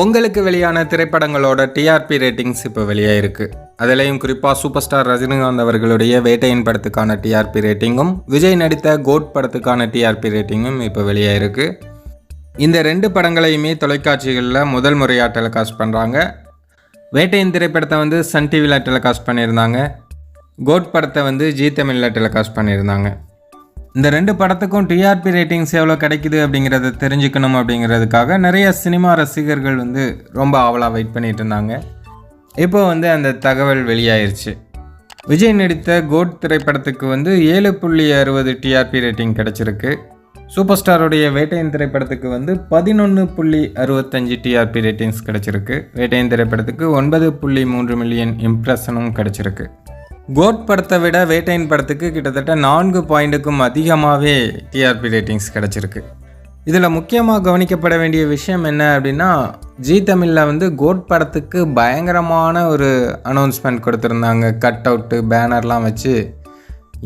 பொங்கலுக்கு வெளியான திரைப்படங்களோட TRP ratings இப்போ வெளியாயிருக்கு அதுலேயும் குறிப்பாக சூப்பர் ஸ்டார் ரஜினிகாந்த் அவர்களுடைய வேட்டையின் படத்துக்கான டிஆர்பி ரேட்டிங்கும் விஜய் நடித்த கோட் படத்துக்கான டிஆர்பி ரேட்டிங்கும் இப்போ வெளியாயிருக்கு இந்த ரெண்டு படங்களையுமே தொலைக்காட்சிகளில் முதல் முறையாக டெலிகாஸ்ட் பண்ணுறாங்க வேட்டையின் திரைப்படத்தை வந்து சன் டிவியில் டெலிகாஸ்ட் பண்ணியிருந்தாங்க. கோட் படத்தை வந்து ஜீ தமிழில் டெலிகாஸ்ட் பண்ணியிருந்தாங்க. இந்த ரெண்டு படத்துக்கும் டிஆர்பி ரேட்டிங்ஸ் எவ்வளோ கிடைக்குது அப்படிங்கிறத தெரிஞ்சுக்கணும் அப்படிங்கிறதுக்காக நிறைய சினிமா ரசிகர்கள் வந்து ரொம்ப ஆவலாக வெயிட் பண்ணிட்டு இருந்தாங்க. இப்போ வந்து அந்த தகவல் வெளியாயிருச்சு. விஜய் நடித்த கோட் திரைப்படத்துக்கு வந்து ஏழு புள்ளி அறுபது டிஆர்பி ரேட்டிங் கிடச்சிருக்கு. சூப்பர் ஸ்டாருடைய வேட்டையின் திரைப்படத்துக்கு வந்து பதினொன்று புள்ளி அறுபத்தஞ்சு டிஆர்பி ரேட்டிங்ஸ் கிடச்சிருக்கு. வேட்டையின் திரைப்படத்துக்கு ஒன்பது புள்ளி மூன்று மில்லியன் இம்ப்ரெஷனும் கிடச்சிருக்கு. கோட் படத்தை விட வேட்டையின் படத்துக்கு கிட்டத்தட்ட நான்கு பாயிண்ட்டுக்கும் அதிகமாகவே டிஆர்பி ரேட்டிங்ஸ் கிடச்சிருக்கு. இதில் முக்கியமாக கவனிக்கப்பட வேண்டிய விஷயம் என்ன அப்படின்னா ஜீ தமிழில் வந்து கோட் படத்துக்கு பயங்கரமான ஒரு அனௌன்ஸ்மெண்ட் கொடுத்துருந்தாங்க. கட் அவுட்டு பேனர்லாம் வச்சு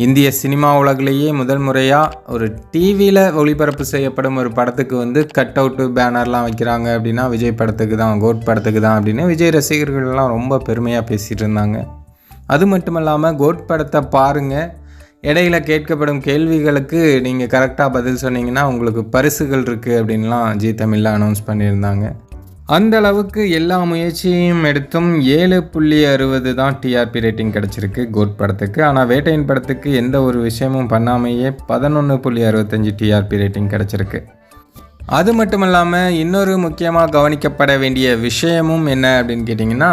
இந்திய சினிமா உலகிலேயே முதல் முறையாக ஒரு டிவியில் ஒளிபரப்பு செய்யப்படும் ஒரு படத்துக்கு வந்து கட் அவுட்டு பேனர்லாம் வைக்கிறாங்க அப்படின்னா விஜய் படத்துக்கு தான் கோட் படத்துக்கு தான் அப்படின்னு விஜய் ரசிகர்கள்லாம் ரொம்ப பெருமையாக பேசிகிட்டு இருந்தாங்க. அது மட்டும் இல்லாமல் கோட் படத்தை பாருங்கள் இடையில கேட்கப்படும் கேள்விகளுக்கு நீங்கள் கரெக்டாக பதில் சொன்னீங்கன்னா உங்களுக்கு பரிசுகள் இருக்குது அப்படின்லாம் ஜி தமிழில் அனௌன்ஸ் பண்ணியிருந்தாங்க. அந்த அளவுக்கு எல்லா முயற்சியும் எடுத்தும் ஏழு புள்ளி அறுபது தான் டிஆர்பி ரேட்டிங் கிடச்சிருக்கு கோட் படத்துக்கு. ஆனால் வேட்டையின் படத்துக்கு எந்த ஒரு விஷயமும் பண்ணாமையே பதினொன்று புள்ளி அறுபத்தஞ்சு டிஆர்பி ரேட்டிங் கிடச்சிருக்கு. அது மட்டும் இல்லாமல் இன்னொரு முக்கியமாக கவனிக்கப்பட வேண்டிய விஷயமும் என்ன அப்படின்னு கேட்டிங்கன்னா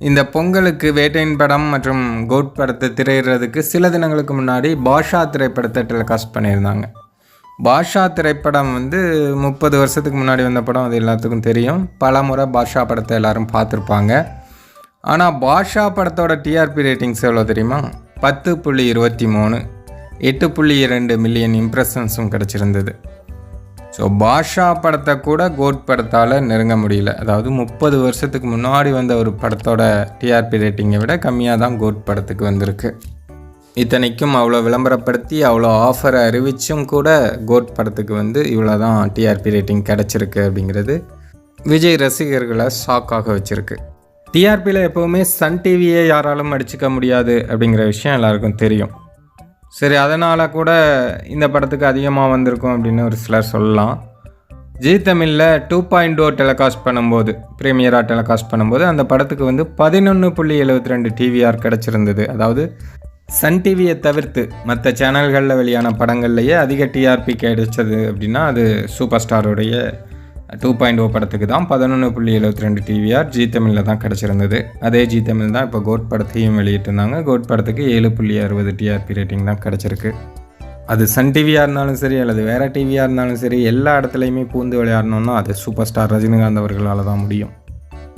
இந்த பொங்கலுக்கு வேட்டையின் படம் மற்றும் கோட் படத்தை திரையிடுறதுக்கு சில தினங்களுக்கு முன்னாடி பாஷா திரைப்படத்தை டெலிகாஸ்ட் பண்ணியிருந்தாங்க. பாஷா திரைப்படம் வந்து முப்பது வருஷத்துக்கு முன்னாடி வந்த படம் அது எல்லாத்துக்கும் தெரியும். பல முறை பாஷா படத்தை எல்லாரும் பார்த்துருப்பாங்க. ஆனால் பாஷா படத்தோட டிஆர்பி ரேட்டிங்ஸ் எவ்வளோ தெரியுமா? பத்து புள்ளி இருபத்தி மூணு. எட்டு புள்ளி இரண்டு மில்லியன் இம்ப்ரெஷன்ஸும் கிடச்சிருந்தது. ஸோ பாஷா படத்தை கூட கோட் படத்தால் நெருங்க முடியல. அதாவது முப்பது வருஷத்துக்கு முன்னாடி வந்த ஒரு படத்தோட டிஆர்பி ரேட்டிங்கை விட கம்மியாக தான் கோட் படத்துக்கு வந்திருக்கு. இத்தனைக்கும் அவ்வளோ விளம்பரப்படுத்தி அவ்வளோ ஆஃபரை அறிவிச்சும் கூட கோட் படத்துக்கு வந்து இவ்வளோ தான் டிஆர்பி ரேட்டிங் கிடச்சிருக்கு அப்படிங்கிறது விஜய் ரசிகர்களை ஷாக்காக வச்சுருக்கு. டிஆர்பியில் எப்போவுமே சன் டிவியை யாராலும் அடிச்சுக்க முடியாது அப்படிங்கிற விஷயம் எல்லாருக்கும் தெரியும். சரி அதனால் கூட இந்த படத்துக்கு அதிகமாக வந்திருக்கும் அப்படின்னு ஒரு சிலர் சொல்லலாம். ஜி தமிழில் டூ பாயிண்ட் ஓ டெலிகாஸ்ட் பண்ணும்போது ப்ரீமியராக டெலிகாஸ்ட் பண்ணும்போது அந்த படத்துக்கு வந்து பதினொன்று புள்ளி எழுபத்தி ரெண்டு டிவிஆர் கிடச்சிருந்தது. அதாவது சன் டிவியை தவிர்த்து மற்ற சேனல்களில் வெளியான படங்கள்லேயே அதிக டிஆர்பி கிடைச்சது அப்படின்னா அது சூப்பர் ஸ்டாருடைய டூ பாயிண்ட் ஓ படத்துக்கு தான் பதினொன்று புள்ளி எழுபத்தி ரெண்டு டிவிஆர் ஜி தமிழில் தான் கிடச்சிருந்தது. அதே ஜி தமிழ் தான் இப்போ கோட் படத்தையும் வெளியிட்டிருந்தாங்க. கோட் படத்துக்கு ஏழு புள்ளி அறுபது டிஆர்பி ரேட்டிங் தான் கிடச்சிருக்கு. அது சன் டிவியாக இருந்தாலும் சரி அல்லது வேறு டிவியாக இருந்தாலும் சரி எல்லா இடத்துலையுமே பூந்து விளையாடணுன்னா அது சூப்பர் ஸ்டார் ரஜினிகாந்த் அவர்களால் தான் முடியும்.